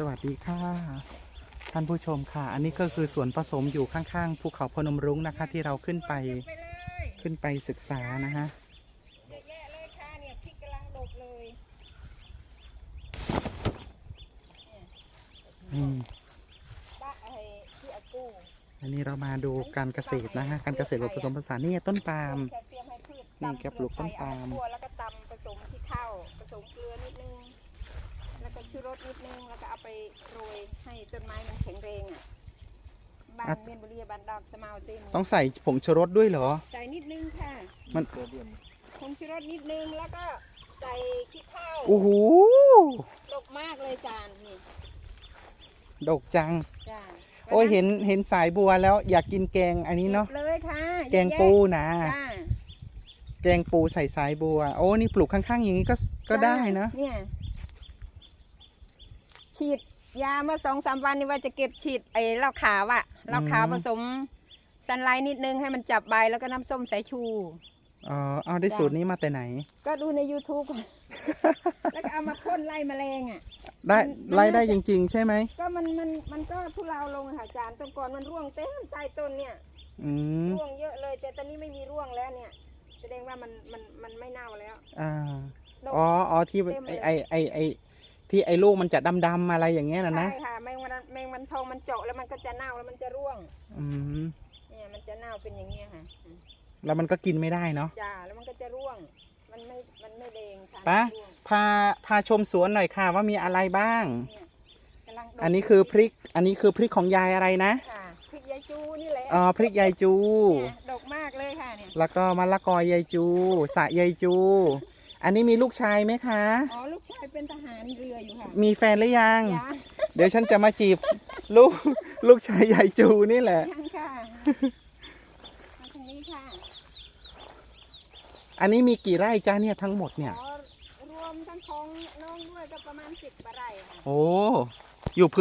สวัสดีค่ะ ท่านผู้ชมค่ะ อันนี้ก็คือสวนผสมอยู่ข้างๆภูเขาพนมรุ้งนะคะ ที่เราขึ้นไปไปเลยขึ้นไปศึกษานะฮะเยอะแยะเลยค่ะเนี่ยพริกกำลังดกเลยอืมบ้าไอ้ที่อากูอันนี้เรามาดูการเกษตรนะฮะการเกษตรแบบผสมผสานนี่ต้นปาล์มแคลเซียมให้พืชนี่แกปลูกต้นปาล์มเอคั่วแล้วก็ตำผสมที่ข้าวผสมเกลือนิดนึงแล้วก็ชูรส นิดนึงแล้วก็เอาไปโรยให้ต้นไม้มันแข็งแรงอะบ้านเมียนบุรีบ้านดอกสมาวเต็มต้องใส่ผงชูรสด้วยเหรอ ใส่นิดนึงค่ะ มันผงชูรสนิดนึงแล้วก็ใส่ขี้เถ้าโอ้โหดกมากเลยจานนี่ดกจังจ้าโอ้ยเห็นเห็นสายบัวแล้วอยากกินแกงอันนี้เนาะก็บเลยค่ะแกงปูนะจ้าแกงปูใส่สายบัว โอ้นี่ปลูกข้างๆอย่างนี้ก็ก็ได้นะเนี่ย ฉีดยาเมื่อสองสามวันนี่ว่าจะเก็บฉีดไอ้เหล้าขาวอะเหล้าขาวผสมซันไลท์นิดนึงให้มันจับใบแล้วก็น้ำส้มสายชู อ๋อเอาได้สูตรนี้มาแต่ไหน ก็ดูใน YouTube แล้วก็เอามาพ่นไล่แมลงอะได้มันมันไล่ได้น่าจจะ ริง ๆ ใช่ไหมก็มันมันมันก็ทุเลาลงอะค่ะอาจารย์ต้นก่อนมันร่วงเต็มใต้ต้นเนี่ย อืมร่วงเยอะเลย แต่ตอนนี้ไม่มีร่วงแล้วเนี่ย แสดงว่ามันมันมันไม่เน่าแล้ว อ่าดกอ๋ออ๋อที่เต็มเลยไอไอไอไอ ที่ไอลูกมันจะดำๆอะไรอย่างเงี้ยนะนะใช่ค่ะแมงวันแมงวันทองมันเจาะแล้วมันก็จะเน่าแล้วมันจะร่วงอืมเนี่ยมันจะเน่าเป็นอย่างเงี้ยค่ะแล้วมันก็กินไม่ได้เนาะจ้าแล้วมันก็จะร่วง มันไม่มันไม่แดงค่ะปะร่วงพาพาชมสวนหน่อยค่ะ ว่ามีอะไรบ้างเนี่ยกำลังดกอันนี้คือพริก อันนี้คือพริกของยายอะไรนะค่ะพริกยายจูนี่แหละอ๋อพริกยายจูเนี่ยดกมากเลยค่ะเนี่ยแล้วก็มะละกอยายจูสะยายจู อันนี้มีลูกชายไหมคะอ๋อลูกชาย เป็นทหารเรืออยู่ค่ะมีแฟนหรือยังยังเดี๋ยวฉันจะมาจีบ ลูกลูกชายยายจูนี่แหละ ยังค่ะมาทางนี้ค่ะอันนี้มีกี่ไร่จ้าเนี่ยทั้งหมดเนี่ยอ๋อรวมทั้งของน้องด้วยก็ประมาณสิบกว่าไร่ค่ะ โอ้ อยู่พื้น